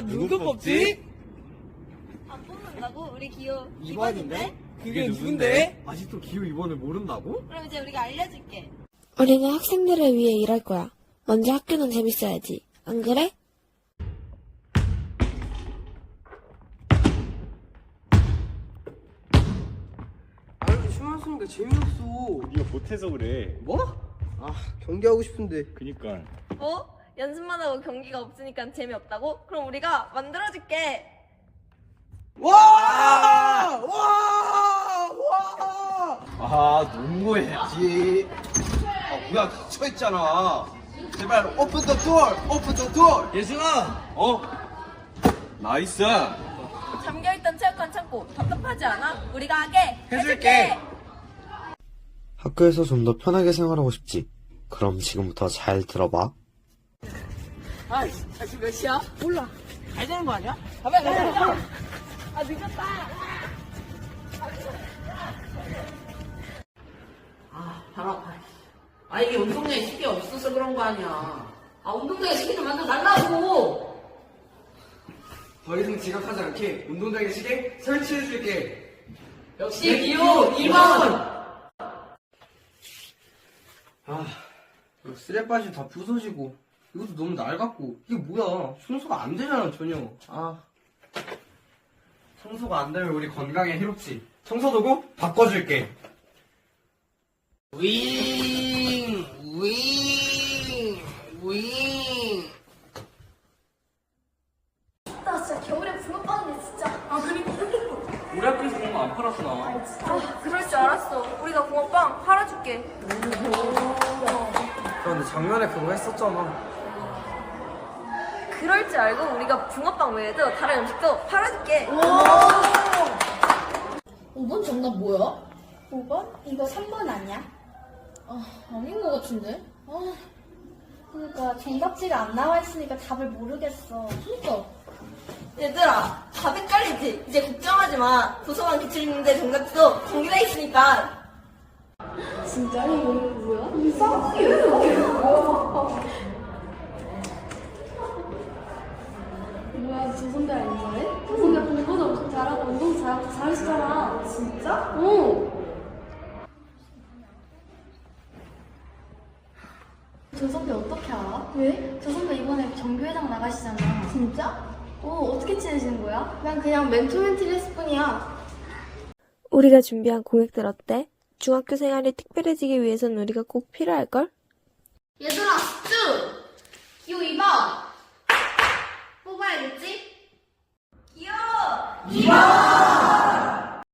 아, 누구 뽑지? 안 뽑는다고? 우리 기호 2번인데? 그게 누군데? 아직도 기후 2번을 모른다고? 그럼 이제 우리가 알려줄게. 우리는 학생들을 위해 일할 거야. 먼저 학교는 재밌어야지. 안 그래? 아, 이렇게 춤을 추니까 재미없어. 네가 못해서 그래. 뭐? 아, 경기하고 싶은데. 그니까. 뭐? 연습만 하고 경기가 없으니까 재미없다고? 그럼 우리가 만들어줄게. 와! 와! 와! 아, 농구 해야지. 아, 뭐야, 갇혀있잖아. 제발, 오픈 더 도어! 오픈 더 도어! 예승아! 어? 나이스! 잠겨있던 체육관 창고 답답하지 않아? 우리가 하게 해줄게. 학교에서 좀 더 편하게 생활하고 싶지. 그럼 지금부터 잘 들어봐. 아, 지금 몇 시야? 몰라. 가야 되는 거 아니야? 가면 가자. 아 늦었다. 아, 발 아파. 아, 이게 운동장에 시계 없어서 그런 거 아니야. 아, 운동장에 시계 좀 만들어 달라고! 더 이상 지각하지 않게 운동장에 시계 설치해줄게. 역시 기호 2번! 아, 쓰레빠지 다 부서지고, 이것도 너무 낡았고, 이게 뭐야. 청소가 안 되잖아, 전혀. 아. 청소가 안 되면 우리 건강에 해롭지. 청소도구 바꿔줄게. 윙, 윙, 윙. 나 진짜 겨울에 붕어빵인데 진짜. 아 그니까. 우리 학교에서 그런 거안 팔았구나. 아, 그럴 줄 알았어. 우리가 붕어빵 팔아줄게. 그런데 작년에 그거 했었잖아. 그럴 줄 알고 우리가 붕어빵 외에도 다른 음식도 팔아줄게. 5번 정답 뭐야? 5번? 이거 3번 아니야? 아 아닌 것 같은데. 아 그러니까 정답지가 안 나와 있으니까 답을 모르겠어. 그러니까. 얘들아, 다 헷갈리지? 이제 걱정하지 마. 도서관 기출인데 정답도 공개돼 있으니까. 진짜 이거 뭐야? 이상하게 이렇게 뭐야? 뭐야 저 선배 아니잖아? 저 선배 공부도 엄청 잘하고 운동도 잘, 잘하시잖아 진짜? 어 저 선배 어떻게 알아? 왜? 저 선배 이번에 정교회장 나가시잖아 진짜? 어 어떻게 친해지는 거야? 난 그냥 멘토 멘티를 했을 뿐이야 우리가 준비한 공약들 어때? 중학교 생활이 특별해지기 위해선 우리가 꼭 필요할걸? 얘들아 쭉! 기호 2번 Yeah.